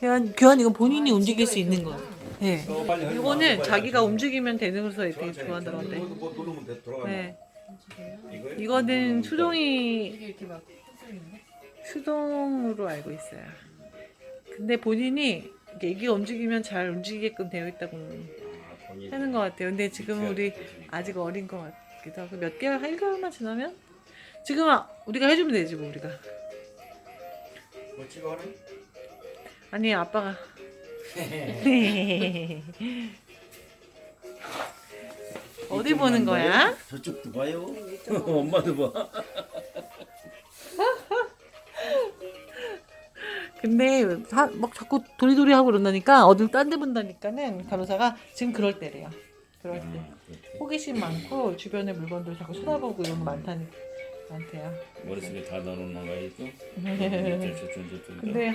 교환, 교환 이거 본인이 움직일 수 있는 거. 네. 하지 마. 이거는 자기가. 움직이면 되는 거서 되게 좋아하더라고요. 뭐 누르면 돼, 들어가면. 네. 이거는 수동이 이게 이렇게 막 흩어지는데? 수동으로 알고 있어요. 근데 본인이 이게 애기가 움직이면 잘 움직이게끔 되어 있다고 아. 하는 것 같아요. 근데 지금 우리. 아직 어린 것 같기도 하고 몇 개월, 한 1개월만 지나면 지금 아- 우리가 해주면 되지 뭐 우리가. 뭐 찍어하네? 아니 아빠가. 어디 보는 거야? 저쪽도 봐요. 엄마도 봐. 근데 하, 막 자꾸 도리도리 하고 그런다니까 어딜 딴 데 본다니까는 간호사가 지금 그럴 때래요. 그럴 때 호기심 많고 주변의 물건들 자꾸 쳐다보고 이런 거 많다니 많대요. 머릿속에 다 넣어놓는 거야 또. 근데